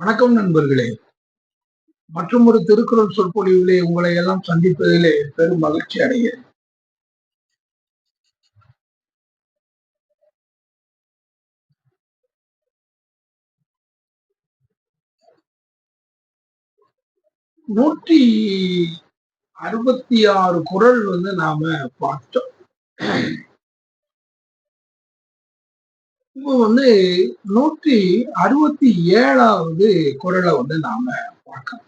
வணக்கம் நண்பர்களே. மற்றும் ஒரு திருக்குறள் சொற்பொழிவிலே உங்களை எல்லாம் சந்திப்பதிலே பெரும் மகிழ்ச்சி அடைகிறேன். நூற்றி அறுபத்தி ஆறு குரல் வந்து நாம பார்த்தோம். இப்போ வந்து நூற்றி அறுபத்தி ஏழாவது குரலை வந்து நாம பார்க்கலாம்.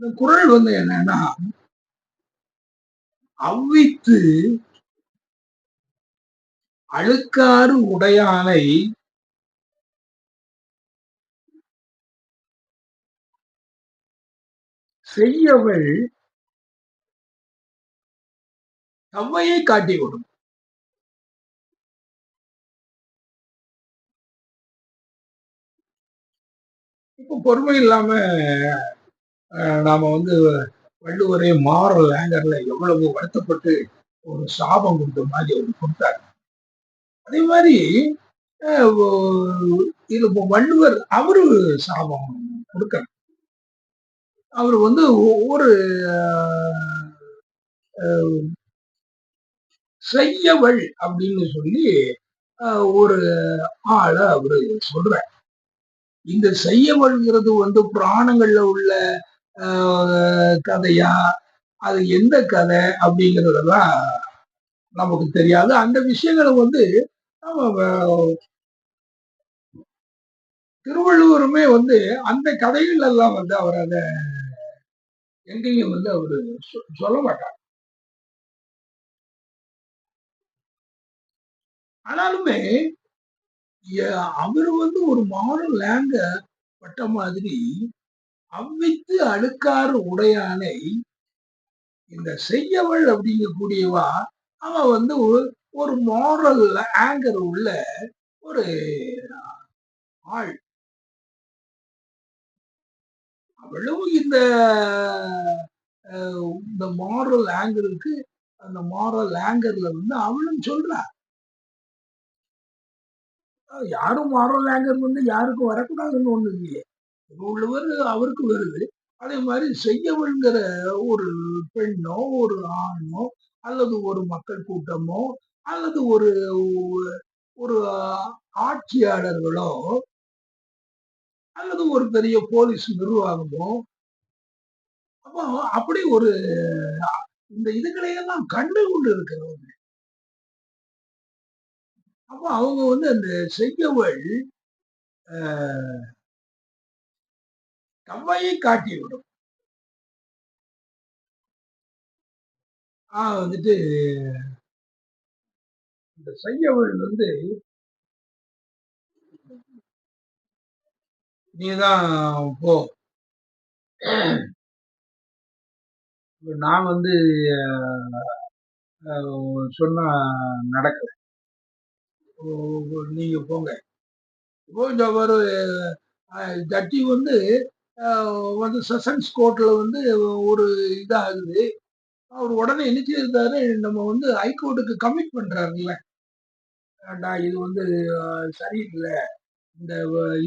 இந்த குரல் வந்து என்னன்னா அவ்வித்து அழுக்காறு உடையானை செய்யவள் தவ்வையை காட்டிவிடும் இப்போ பொறுமை இல்லாம நாம வந்து வள்ளுவரே மாறல் ஆங்கர்ல எவ்வளவு வருத்தப்பட்டு ஒரு சாபம் கொடுத்த மாதிரி அவர் கொடுத்தார். அதே மாதிரி இது வள்ளுவர் அவரு சாபம் கொடுக்க அவர் வந்து ஒவ்வொரு செய்யவள் அப்படின்னு சொல்லி ஒரு ஆளை அவரு சொல்ற இந்த செய்யவள்ங்கிறது வந்து புராணங்கள்ல உள்ள கதையா? அது எந்த கதை அப்படிங்கிறதெல்லாம் நமக்கு தெரியாது. அந்த விஷயங்களை வந்து நம்ம திருவள்ளுவருமே வந்து அந்த கதைகள் எல்லாம் வந்து அவர் அதை எங்கேயும் வந்து அவரு சொல்ல மாட்டார். ஆனாலுமே அவர் வந்து ஒரு மாடல் லேங்க பட்ட மாதிரி அவ்வித்து அழுக்காறு உடையானை இந்த செய்யவள் அப்படிங்கக்கூடியவா அவ வந்து ஒரு மாரல் ஆங்கர் உள்ள ஒரு ஆள். அவளும் இந்த இந்த மாரல் ஆங்கருக்கு அந்த மாரல் ஆங்கர்ல வந்து அவளும் சொல்றா. யாரும் மாரல் லாங்குவேஜ் வந்து யாருக்கும் வரக்கூடாதுன்னு ஒண்ணு இல்லையே. உள்ளவர் அவருக்கு வருது. அதே மாதிரி செய்யவள்கிற ஒரு பெண்ணோ ஒரு ஆணோ அல்லது ஒரு மக்கள் கூட்டமோ அல்லது ஒரு ஒரு ஆட்சியாளர்களோ அல்லது ஒரு பெரிய போலீஸ் நிர்வாகமோ அப்போ அப்படி ஒரு இந்த இதுகளையெல்லாம் கண்டு கொண்டு இருக்கிறவங்க. அப்போ அவங்க வந்து அந்த செய்யவள் தம்மையை காட்டிவிடும் ஆஹ் வந்துட்டு இந்த செய்யவள் வந்து நீதான் போ. நான் வந்து சொன்ன நடக்கல. நீங்க போங்க. இப்போ இந்த ஒரு ஜட்ஜி வந்து வந்து செஷன்ஸ் கோர்ட்டில் வந்து ஒரு இதாகுது. அவர் உடனே என்ன செய்யிருந்தாரு நம்ம வந்து ஹைகோர்ட்டுக்கு கமிட் நான் இது வந்து சரியில்லை. இந்த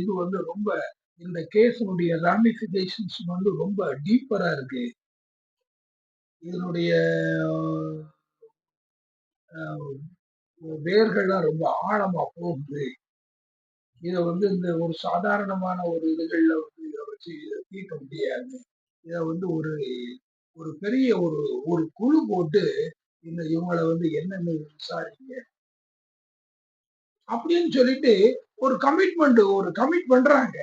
இது வந்து ரொம்ப இந்த கேஸினுடைய ராமிஃபிகேஷன்ஸ் வந்து ரொம்ப டீப்பராக இருக்கு. இதனுடைய வேர்கள்லாம் ரொம்ப ஆழமா போகுது. இதை வந்து இந்த ஒரு சாதாரணமான ஒரு இதுகள்ல வந்து இதை வச்சு தீர்க்க முடியாது. இதை வந்து ஒரு ஒரு பெரிய ஒரு ஒரு குழு போட்டு இந்த இவங்களை வந்து என்னன்னு விசாரிங்க? அப்படின்னு சொல்லிட்டு ஒரு கமிட்மெண்ட் ஒரு கமிட் பண்றாங்க.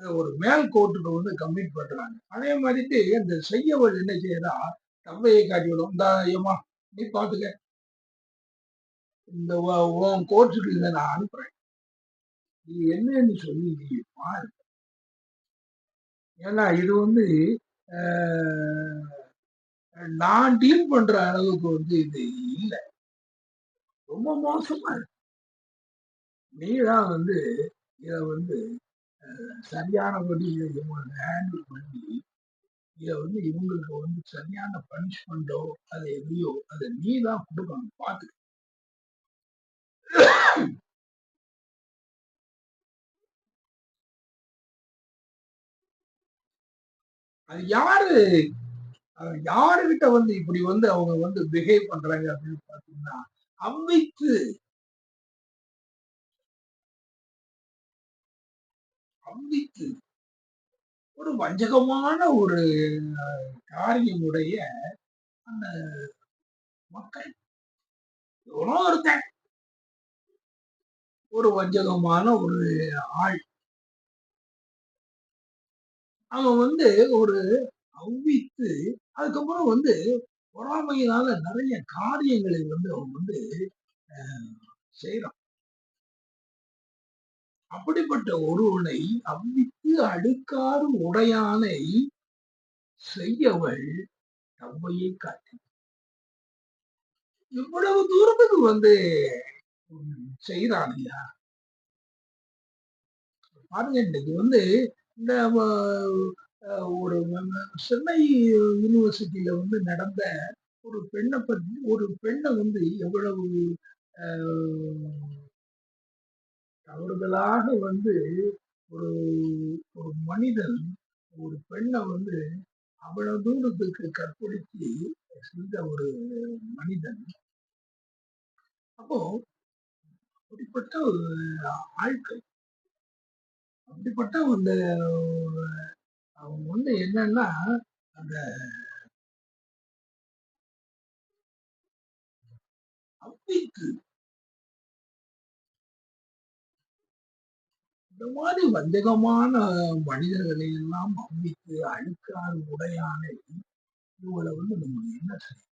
ஒரு மேல் கோர்ட்டுக்கு வந்து கம்ப்ளீட் பண்றாங்க. அதே மாதிரிட்டு இந்த செய்யவள் என்ன செய்யறா தம்பையை காட்டி விடும் இந்த ஐயம்மா நீ பாத்துக்க. இந்த உன் கோர்ட்டுக்கு இதை நான் அனுப்புறேன். நீ என்னன்னு சொல்லி நீ பாரு. ஏன்னா இது வந்து நான் டீல் பண்ற அளவுக்கு வந்து இது இல்லை. ரொம்ப மோசமா இருக்கு. நீ தான் வந்து இதை வந்து சரியானபடி ஹேண்டில் பண்ணி இத வந்து இவங்களுக்கு வந்து சரியான பனிஷ்மெண்டோ அது எதையோ அதை நீ தான் கொடுக்கணும் பார்த்து அது யாரு? யாருகிட்ட வந்து இப்படி வந்து அவங்க வந்து பிஹேவ் பண்றாங்க அப்படின்னு பாத்தீங்கன்னா அவ்வித்து அவ்வித்து ஒரு வஞ்சகமான ஒரு காரியமுடைய அந்த மக்கள். எவ்வளோ ஒருத்தன். ஒரு வஞ்சகமான ஒரு ஆள். அவன் வந்து ஒரு அவ்வித்து அதுக்கப்புறம் வந்து பொறாமையினால நிறைய காரியங்களை வந்து அவன் வந்து செய்யறான் அப்படிப்பட்ட ஒருவனை அவ்வித்து அடுக்காறு உடையானை செய்யவள் தவ்வையை காட்டி இவ்வளவு தூரத்துக்கு வந்து செய்யறான் ஐயா. பாருங்க இன்னைக்கு வந்து இந்த ஒரு சென்னை யூனிவர்சிட்டியில வந்து நடந்த ஒரு பெண்ணை பத்தி ஒரு பெண்ணை வந்து எவ்வளவு தவறுதலாக வந்து ஒரு ஒரு மனிதன் ஒரு பெண்ணை வந்து அவ்வளவு தூரத்துக்கு கற்பழித்து செஞ்ச ஒரு மனிதன். அப்போ அப்படிப்பட்ட ஒரு ஆட்கள் அப்படிப்பட்ட அந்த அவங்க வந்து என்னன்னா அந்த அவ்வித்து இந்த மாதிரி வஞ்சகமான மனிதர்களை எல்லாம் அவ்வித்து அழுக்காறு உடையானை இவங்களை வந்து நம்ம என்ன செய்யும்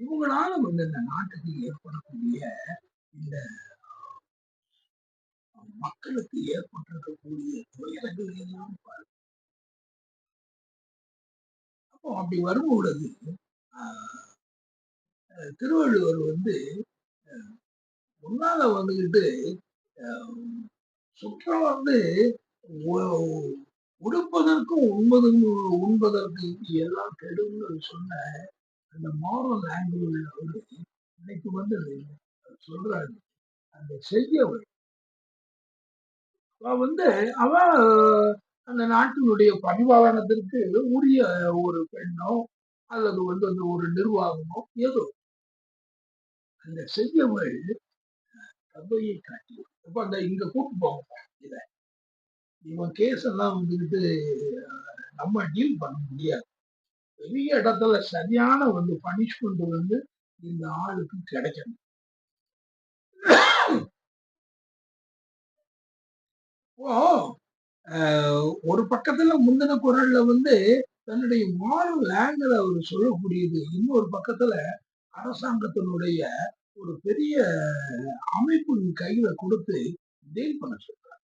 இவங்களால வந்து இந்த நாட்டுக்கு ஏற்படக்கூடிய இந்த மக்களுக்கு ஏற்பட்டிருக்கக்கூடிய துயரங்கள் எல்லாம் அப்போ அப்படி வரும்பொழுது ஆஹ், திருவள்ளுவர் வந்து முன்னால வந்துகிட்டு ஆஹ், சுற்றம் வந்து உடுப்பதற்கும் உண்பதற்கும் உண்பதற்கு எல்லாம் கெடுன்னு சொன்ன அந்த மாரல் ஆங்கிள் அவர் இன்னைக்கு வந்து சொல்றாரு அந்த செய்யவர் அவ வந்து அவ அந்த நாட்டினுடைய பரிபாலனத்திற்கு உரிய ஒரு பெண்ணோ அல்லது வந்து அந்த ஒரு நிர்வாகமோ ஏதோ. அந்த செய்யவள் தந்தையை காட்டி அப்ப அந்த இங்க கூட்டு போவான் இதை. இவன் கேஸ் எல்லாம் வந்துட்டு நம்ம டீல் பண்ண முடியாது. பெரிய இடத்துல சரியான வந்து பனிஷ்மெண்ட் வந்து இந்த ஆளுக்கு கிடைக்கணும். ஓ ஒரு பக்கத்துல முந்தின குரல்ல வந்து தன்னுடைய மாரல் ஆங்கிள் அவர் சொல்லக்கூடியது. இன்னொரு பக்கத்துல அரசாங்கத்தினுடைய ஒரு பெரிய அமைப்பின் கையில கொடுத்து டீல் பண்ண சொல்றாங்க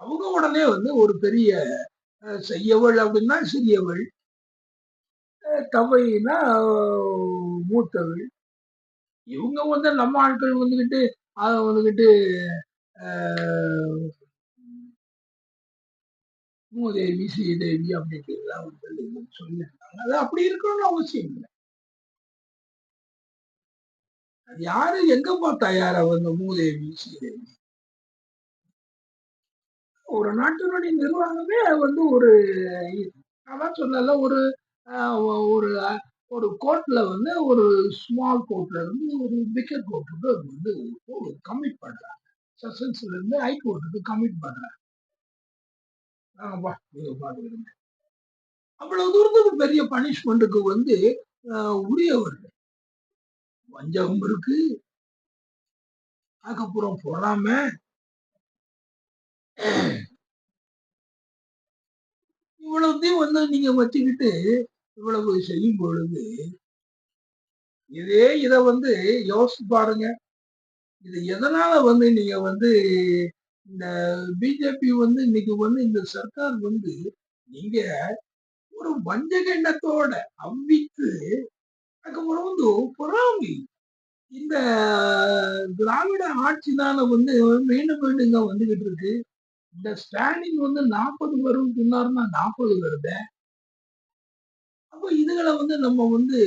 அவங்க உடனே வந்து ஒரு பெரிய செய்யவள் அப்படின்னா சிறியவள். அஹ், தவைனா மூத்தவள். இவங்க வந்து நம்ம ஆட்கள் வந்துகிட்டு அதை வந்துகிட்டு மூதேவி ஸ்ரீதேவி அப்படின்ட்டுலாம் வந்து சொல்லியிருக்காங்க. அது அப்படி இருக்கணும்னு அவசியம் இல்லை. அது யாரு எங்க பார்த்தா யார வந்து மூதேவி ஸ்ரீதேவி? ஒரு நாட்டினுடைய நிர்வாகமே வந்து ஒரு அதான் சொன்னல ஒரு ஒரு ஒரு கோர்ட்ல வந்து ஒரு ஸ்மால் கோர்ட்ல இருந்து ஒரு பிக்கர் கோர்ட்டுக்கு வந்து கமிட் பண்றாங்க. செஷன்ஸ்ல இருந்து ஹை கோர்ட்டுக்கு கமிட் பண்றாங்க. ஆமாப்பா அவ்வளவு தூரத்துக்கு பெரிய பனிஷ்மெண்ட்டுக்கு வந்து அஹ், உரியவர்கள். வஞ்சகம் இருக்கு. அதுக்கப்புறம் பொறாம. இவ்வளவுத்தையும் வந்து நீங்க வச்சுக்கிட்டு இவ்வளவு செய்யும் பொழுது இதே இத வந்து யோசிச்சு பாருங்க. இது எதனால வந்து நீங்க வந்து இந்த பிஜேபி வந்து இன்னைக்கு வந்து இந்த சர்க்கார் வந்து நீங்க ஒரு வஞ்சக எண்ணத்தோட அவ்வித்து அதுக்கப்புறம் வந்து பொறாமை. இந்த திராவிட ஆட்சினால வந்து மீண்டும் மீண்டும் இங்க வந்துகிட்டு இருக்கு. இந்த ஸ்டாலின் வந்து நாற்பது வரும் சொன்னாருன்னா நாற்பது வருது? அப்போ இதுகளை வந்து நம்ம வந்து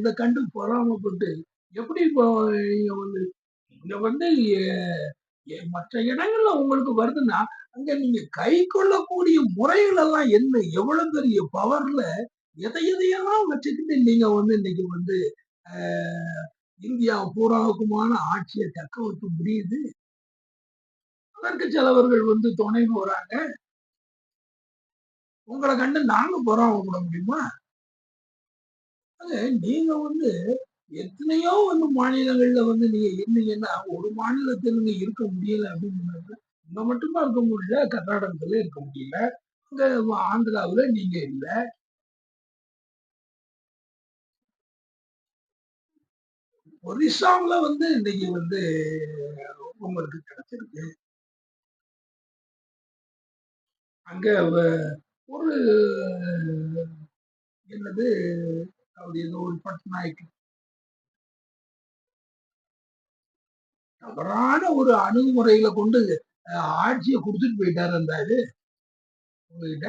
இதை கண்டு பொறாமப்பட்டு எப்படி இப்போ நீங்க வந்து இங்க வந்து மற்ற இடங்கள்ல உங்களுக்கு வருதுன்னா அங்க நீங்க கை கொள்ளக்கூடிய முறைகள் எல்லாம் என்ன? எவ்வளவு பெரிய பவர்ல எதை எதையெல்லாம் வச்சுக்கிட்டு நீங்க வந்து இன்னைக்கு வந்து ஆஹ், இந்தியா பூராவுக்குமான ஆட்சியை தக்க வைக்க முடியுது? அதற்கு சிலவர்கள் வந்து துணைன்னு வராங்க உங்களை கண்டு நாங்க பொறாமப்பட முடியுமா? அது நீங்க வந்து எத்தனையோ வந்து மாநிலங்கள்ல வந்து நீங்க இருந்தீங்கன்னா ஒரு மாநிலத்தில் நீங்க இருக்க முடியல அப்படின்னு இங்க மட்டும்தான் இருக்க முடியல கர்நாடகத்துல இருக்க முடியல இங்க ஆந்திராவுல நீங்க இல்ல. ஒரிசாவுல வந்து இன்னைக்கு வந்து உங்களுக்கு கிடைச்சிருக்கு. அங்க ஒரு என்னது அவர் ஏதோ ஒரு பட்நாயக். தவறான ஒரு அணுகுமுறையில கொண்டு ஆட்சியை கொடுத்துட்டு போயிட்டாரு அந்த இது. உங்ககிட்ட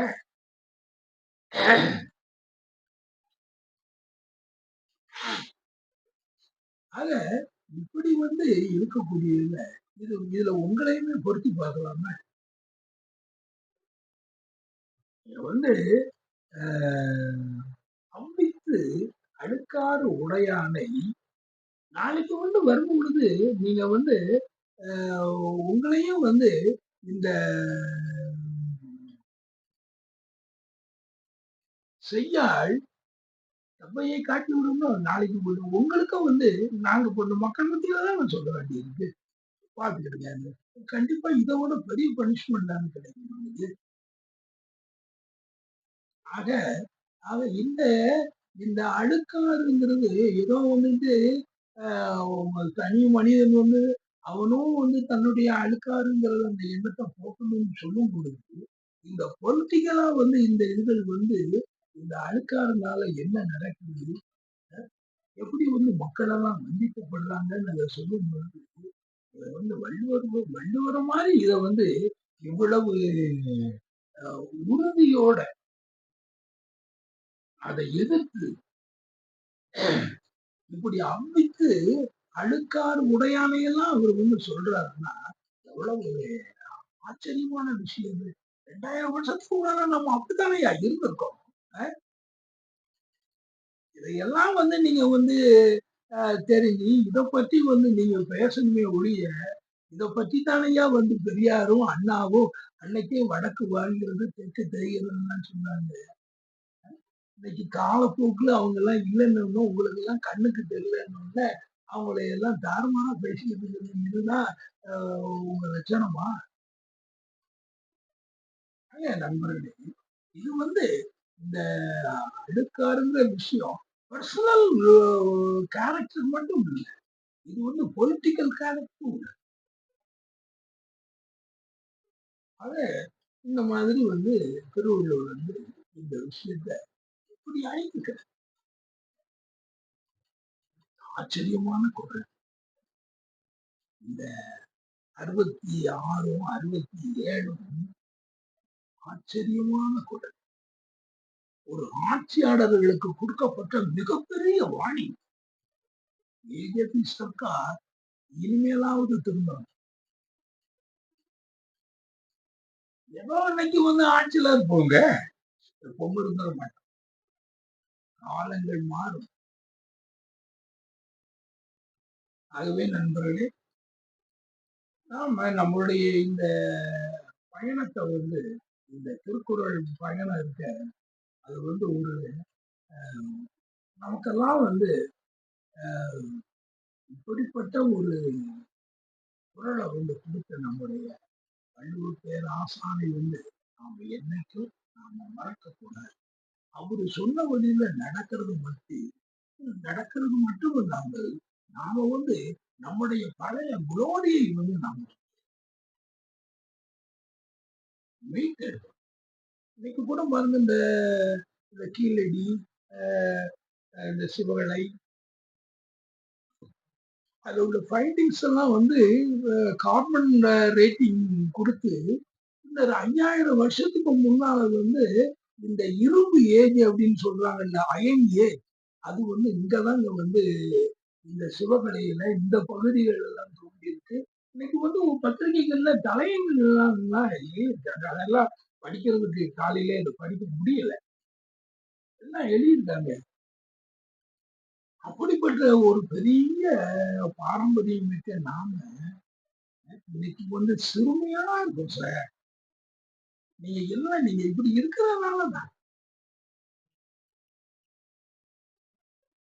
ஆக இப்படி வந்து இருக்கக்கூடியதுல இது இதுல உங்களையுமே பொருத்தி பார்க்கலாமா. வந்து அம்பித்து அழுக்காறு உடையானை நாளைக்கு வந்து வரும் பொழுது நீங்க வந்து உங்களையும் வந்து இந்த செய்யாள் தப்பையை காட்டி விடணும் நாளைக்கு போயிடும் உங்களுக்கும் வந்து நாங்க கொஞ்சம் மக்கள் மத்தியில தான் நான் சொல்ல வேண்டியிருக்கு. பார்த்துக்கிடுங்க கண்டிப்பா இதை விட பெரிய பனிஷ்மெண்ட் தான் கிடைக்கும் உங்களுக்கு ஆக ஆக இந்த இந்த அழுக்காறுங்கிறது ஏதோ வந்துட்டு ஆஹ், தனி மனிதன் வந்து அவனும் வந்து தன்னுடைய அழுக்காறுங்கிறது அந்த எண்ணத்தை போக்கணும்னு சொல்லும் பொழுது இந்த பொலிட்டிக்கலா வந்து இந்த இதுகள் வந்து இந்த அழுக்காருனால என்ன நடக்குது? எப்படி வந்து மக்களெல்லாம் மன்னிக்கப்படுறாங்கன்னு அதை சொல்லும் பொழுது இதை வந்து வள்ளுவர் வள்ளுவர மாதிரி இதை வந்து இவ்வளவு ஆஹ், உறுதியோட அதை எதிர்த்து இப்படி அம்பித்து அழுக்கார் உடையானையெல்லாம் அவர் வந்து சொல்றாருன்னா எவ்வளவு ஆச்சரியமான விஷயம் இது. ரெண்டாயிரம் வருஷத்துக்கு முன்னால நம்ம அப்படித்தானே இருந்திருக்கோம். அஹ் இதையெல்லாம் வந்து நீங்க வந்து தெரிஞ்சு இதை பத்தி வந்து நீங்க பேசணுமே ஒழிய இதை பத்தி தானையா வந்து பெரியாரும் அண்ணாவும் அன்னைக்கே வடக்கு வாழ்கிறது தெற்கு தெரிகிறதுன்னு சொன்னாங்க. இன்னைக்கு காலப்போக்குல அவங்க எல்லாம் இல்லைன்னு உங்களுக்கு எல்லாம் கண்ணுக்கு தெரியலன்னு அவங்கள எல்லாம் தாறுமாறா பேசிக்கிட்டு இருக்கிறது இதுதான் உங்க லட்சணமா? நண்பர்களே இது வந்து இந்த அடுக்காருங்கிற விஷயம் பர்சனல் கேரக்டர் மட்டும் இல்லை இது வந்து பொலிட்டிக்கல் கேரக்டரும் இல்லை ஆக இந்த மாதிரி வந்து திருவள்ளுவர் வந்து இந்த விஷயத்த இப்படி ஆச்சரியமான குரல். இந்த அறுபத்தி ஆறும் அறுபத்தி ஏழும் ஆச்சரியமான குரல். ஒரு ஆட்சியாளர்களுக்கு கொடுக்கப்பட்ட மிகப்பெரிய வாணி. பிஜேபி சர்க்கார் இனிமேலாவது திரும்பணும். ஏதோ அன்னைக்கு வந்து ஆட்சியில இருப்போங்க எப்பவும் இருந்துட மாட்டோம். காலங்கள் மாறும். ஆகவே நண்பர்களே நாம நம்மளுடைய இந்த பயணத்தை வந்து இந்த திருக்குறள் பயணம் இருக்க அது வந்து ஒரு நமக்கெல்லாம் வந்து இப்படிப்பட்ட ஒரு குரலை வந்து கொடுத்த நம்முடைய வள்ளுவர் பேர் ஆசானை வந்து நாம் என்னைக்கும் நாம மறக்கக்கூடாது. அவரு சொன்ன வழியில நடக்கிறது மட்டும் நடக்கிறது மட்டும் இல்லாமல் நாம வந்து நம்முடைய பழைய குளோரியை வந்து நாம மீட்டெடுக்கணும் இன்னைக்கு கூட பாருங்க இந்த இந்த கீழடி இந்த சிவகலை அதில் உள்ள ஃபைண்டிங்ஸ் எல்லாம் வந்து கார்பன் ரேட்டிங் கொடுத்து இந்த 5000 வருஷத்துக்கு முன்னால வந்து இந்த இரும்பு ஏஜ் அப்படின்னு சொல்றாங்கல்ல அயன் ஏஜ். அது வந்து இங்கதாங்க வந்து இந்த சிவகலையில இந்த பகுதிகள் எல்லாம் தோன்றியிருக்கு. இன்னைக்கு வந்து பத்திரிகைகள்ல தலையங்கள் எல்லாம் அதெல்லாம் படிக்கிறதுக்கு காலையில அதை படிக்க முடியல. எல்லாம் எழுதியிருக்காங்க. அப்படிப்பட்ட ஒரு பெரிய பாரம்பரியம் மிக்க நாம இன்னைக்கு வந்து சிறுமையா இருக்கும் சார். நீங்க இல்ல நீங்க இப்படி இருக்கிறதுனாலதான்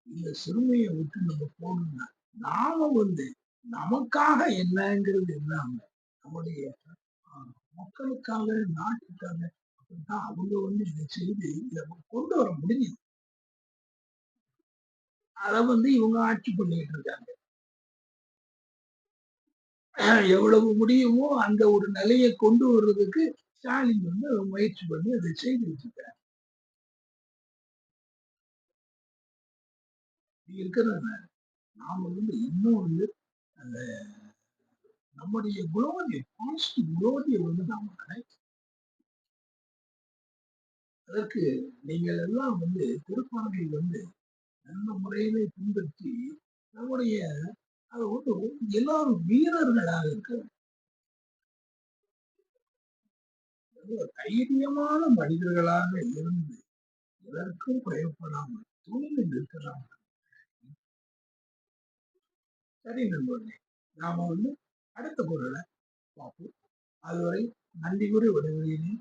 இந்த சிறுமையை விட்டு நம்ம போகணும்னா நாம வந்து நமக்காக என்னங்கிறது இல்லாம நம்முடைய மக்களுக்காக நாட்டுக்காக அப்படின்னா அவங்க வந்து இதை செய்து இதை கொண்டு வர முடியும். அதை வந்து இவங்க ஆட்சி பண்ணிட்டு இருக்காங்க. எவ்வளவு முடியுமோ அந்த ஒரு நிலையை கொண்டு வர்றதுக்கு ஸ்டாலின் வந்து முயற்சி பண்ணி அதை செய்துட்டு இருக்காரு இப்படி இருக்கிறதுனால நாம வந்து இன்னும் வந்து அந்த நம்முடைய குலோதிய பாசிட்டிவ் குலோதிய வந்து நாம கிடைக்கும் அதற்கு நீங்கள் எல்லாம் வந்து திருப்பான்மையை வந்து நல்ல முறையில பின்பற்றி நம்முடைய அது வந்து எல்லாரும் வீரர்களாக இருக்கிறது தைரியமான மனிதர்களாக இருந்து எதற்கும் பயப்படாமல் துணிந்து நிற்கலாம். சரி நண்பர்களே நாம வந்து அடுத்த குரலை பார்ப்போம். அதுவரை நன்றி கூறி விடைபெறுகிறேன்.